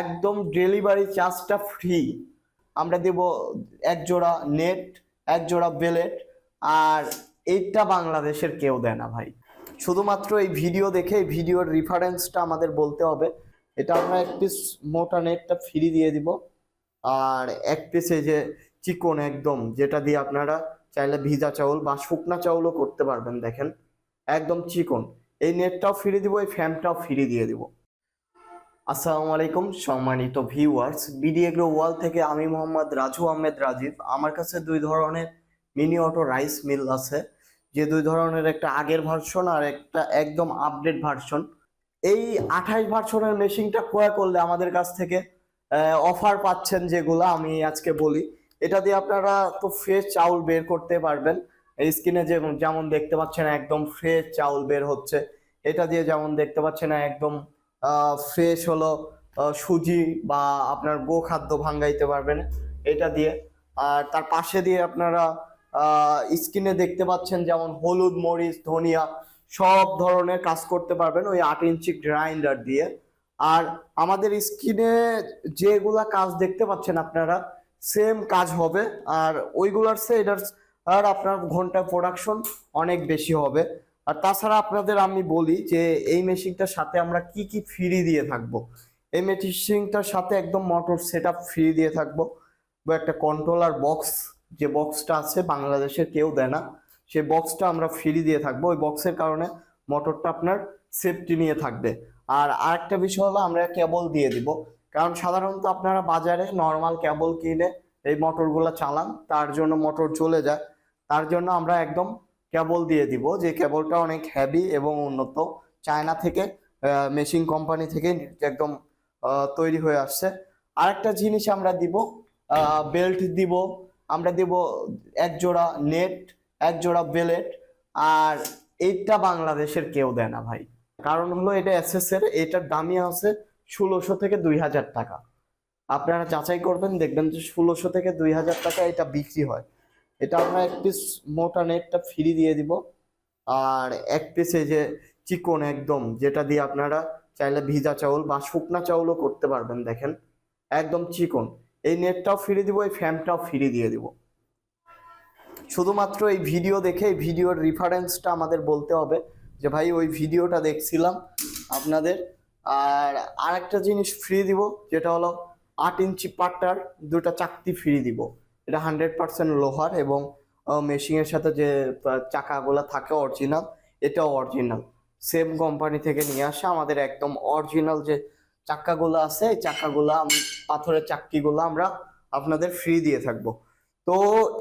একদম ডেলিভারি চার্জটা ফ্রি আমরা দেব এক জোড়া নেট এক জোড়া বেলেট আর এইটা বাংলাদেশের কেউ দেয় না ভাই। শুধুমাত্র এই ভিডিও দেখে, এই ভিডিওর রেফারেন্সটা আমাদের বলতে হবে। এটা আমরা এক পিস মোটা নেটটা ফ্রি দিয়ে দিব। আর এক পিস এই যে চিকন একদম, যেটা দিয়ে আপনারা চাইলে ভিজা চাউল বা শুকনা চাউলও করতে পারবেন, দেখেন। একদম চিকন। এই নেটটাও ফ্রি দিব, এই ফ্যানটাও ফ্রি দিয়ে দিব। আসসালামু আলাইকুম, সম্মানিত ভিউয়ার্স বিডিএগ্রো ওয়াল থেকে আমি মোহাম্মদ রাজু আহমেদ রাজীব। আমার কাছে দুই ধরনের মিনি অটো রাইস মিল আছে, যে দুই ধরনের একটা আগের ভার্সন আর একটা একদম আপডেট ভার্সন এই আঠাইশ ভার্সনের মেশিনটা ক্রয় করলে আমাদের কাছ থেকে অফার পাচ্ছেন যেগুলো আমি আজকে বলি। এটা দিয়ে আপনারা তো ফ্রেশ চাউল বের করতে পারবেন। স্ক্রিনে যেমন যেমন দেখতে পাচ্ছেন, একদম ফ্রেশ চাউল বের হচ্ছে। এটা দিয়ে যেমন দেখতে পাচ্ছেন, একদম ফ্রেশ হলো সুজি বা আপনার গো খাদ্য ভাঙ্গাইতে পারবেন, এটা দিয়ে। আর তার পাশে দিয়ে আপনারা স্কিনে দেখতে পাচ্ছেন যেমন হলুদ, মরিচ, ধনিয়া, সব ধরনের কাজ করতে পারবেন ওই আট ইঞ্চি গ্রাইন্ডার দিয়ে। আর আমাদের স্কিনে যেগুলা কাজ দেখতে পাচ্ছেন আপনারা সেম কাজ হবে। আর ওইগুলার সে এটার আর আপনার ঘণ্টা প্রোডাকশন অনেক বেশি হবে। আর তাছাড়া আপনাদের আমি বলি যে এই মেশিনটার সাথে আমরা কি কি ফ্রি দিয়ে থাকব? এই মেশিনটার সাথে একদম মোটর সেট ফ্রি দিয়ে থাকব। বা একটা কন্ট্রোলার বক্স যে বক্সটা আছে বাংলাদেশের কেউ দেয় না সেই বক্সটা আমরা ফ্রি দিয়ে থাকব। ওই বক্সের কারণে মোটরটা আপনার সেফটি নিয়ে থাকবে। আর আরেকটা বিষয় হলো, আমরা কেবল দিয়ে দিব। কারণ সাধারণত আপনারা বাজারে নর্মাল কেবল কিনে এই মোটরগুলো চালান, তার জন্য মোটর চলে যায়। তার জন্য আমরা একদম কেবল দিয়ে দিব, যে কেবলটা অনেক হ্যাভি এবং উন্নত। চায়না থেকে মেশিন কোম্পানি থেকে একদম তৈরি হয়ে আসছে। আরেকটা জিনিস আমরা দিব বেল্ট দিব। আমরা দিব এক জোড়া নেট এক জোড়া বেলেট আর এইটা বাংলাদেশের কেউ দেয় না ভাই। কারণ হলো এটা এসএস এর, এটার দামই আছে ষোলোশো থেকে দুই হাজার টাকা। আপনারা যাচাই করবেন, দেখবেন যে ষোলোশো থেকে দুই হাজার টাকা এটা বিক্রি হয়। এটা আমরা এক পিস মোটা নেটটা ফ্রি দিয়ে দিব। আর এক পিস এই যে চিকন একদম, যেটা দিয়ে আপনারা চাইলে ভিজা চাউল বা শুকনা চাউলও করতে পারবেন, দেখেন। একদম চিকন এই নেটটাও ফ্রি দিব, এই ফ্যানটাও ফ্রি দিয়ে দিব। শুধুমাত্র এই ভিডিও দেখে, এই ভিডিওর রেফারেন্সটা আমাদের বলতে হবে যে, ভাই, ওই ভিডিওটা দেখছিলাম আপনাদের। আর আরেকটা জিনিস ফ্রি দিব, যেটা হলো আট ইঞ্চি পাট্টার দুটা চাকতি ফ্রি দিব। এটা হান্ড্রেড পার্সেন্ট লোহার এবং মেশিনের সাথে যে চাকাগুলো থাকে অরিজিনাল এটাও অরিজিনাল সেম কোম্পানি থেকে নিয়ে আসা আমাদের একদম অরিজিনাল যে চাক্কাগুলো আছে, এই চাক্কাগুলো পাথরের চাক্কিগুলো আমরা আপনাদের ফ্রি দিয়ে থাকব। তো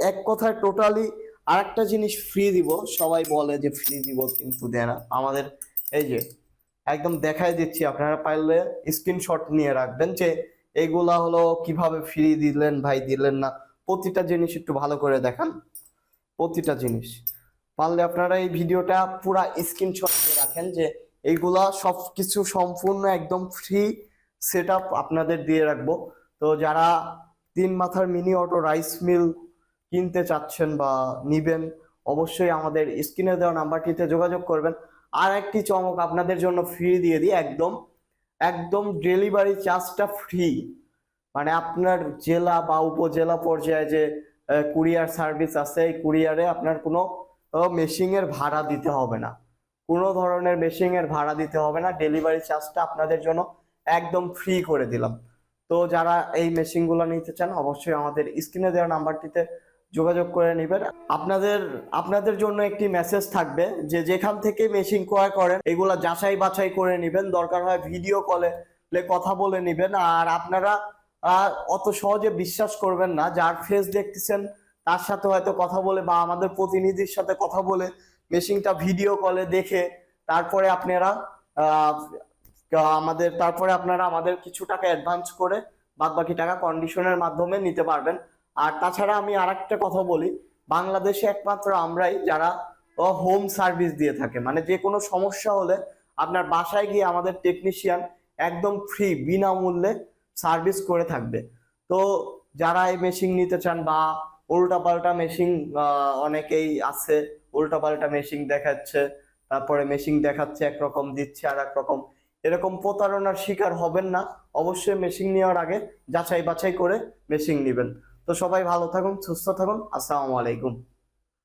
এক কথায় টোটালি আরেকটা জিনিস ফ্রি দিব, সবাই বলে যে ফ্রি দিব কিন্তু দেয় না। আমাদের এই যে, একদম দেখাই দিচ্ছি, আপনারা পারলে স্ক্রিনশট নিয়ে রাখবেন যে, এগুলা হলো কীভাবে ফ্রি দিলেন ভাই, দিলেন না। প্রতিটা জিনিস একটু ভালো করে দেখান। প্রতিটা জিনিস। পারলে আপনারা এই ভিডিওটা পুরা স্ক্রিনশট দিয়ে রাখেন যে এইগুলা সব কিছু সম্পূর্ণ একদম ফ্রি সেট আপনাদের দিয়ে রাখব। তো যারা তিন মাথার মিনি অটো রাইস মিল কিনতে চাচ্ছেন বা নিবেন, অবশ্যই আমাদের স্ক্রিনে দেওয়া নাম্বারটিতে যোগাযোগ করবেন। আর একটি চমক আপনাদের জন্য ফ্রি দিয়ে দিই, একদম একদম ডেলিভারি চার্জটা ফ্রি মানে আপনার জেলা বা উপজেলা পর্যায়ে যে কুরিয়ার সার্ভিস আছে, এই কুরিয়ারে আপনার কোনো মেশিং এর ভাড়া দিতে হবে না। কোনো ধরনের মেশিং এর ভাড়া দিতে হবে না। ডেলিভারি চার্জটা আপনাদের জন্য একদম ফ্রি করে দিলাম। তো যারা এই মেশিনগুলো নিতে চান, অবশ্যই আমাদের স্ক্রিনে দেওয়া নাম্বারটিতে যোগাযোগ করে নেবেন। আপনাদের আপনাদের জন্য একটি মেসেজ থাকবে যে, যেখান থেকে মেশিন ক্রয় করেন, এগুলা যাচাই বাছাই করে নেবেন। দরকার হয় ভিডিও কলে কথা বলে নেবেন। আর আপনারা অত সহজে বিশ্বাস করবেন না, যার ফেস দেখতেছেন, তার সাথে হয়তো কথা বলে বা আমাদের প্রতিনিধির সাথে কথা বলে মেশিনটা ভিডিও কলে দেখে, তারপরে আপনারা আমাদের, তারপরে আপনারা আমাদের কিছু টাকা অ্যাডভান্স করে বাদ বাকি টাকা কন্ডিশনের মাধ্যমে নিতে পারবেন। আর তাছাড়া আমি আরেকটা কথা বলি, বাংলাদেশে একমাত্র আমরাই যারা হোম সার্ভিস দিয়ে থাকে। মানে যে কোনো সমস্যা হলে আপনার বাসায় গিয়ে আমাদের টেকনিশিয়ান একদম ফ্রি বিনামূল্যে সার্ভিস করে থাকবে। তো যারা এই মেশিন নিতে চান বা উল্টাপাল্টা মেশিন অনেকেই আছে, উল্টাপাল্টা মেশিন দেখাচ্ছে, তারপরে মেশিন দেখাচ্ছে, একরকম দিচ্ছে আর একরকম। এরকম প্রতারণার শিকার হবেন না। অবশ্যই মেশিন নেওয়ার আগে যাচাই বাছাই করে মেশিন নেবেন। তো সবাই ভালো থাকুন, সুস্থ থাকুন। আসসালামু আলাইকুম।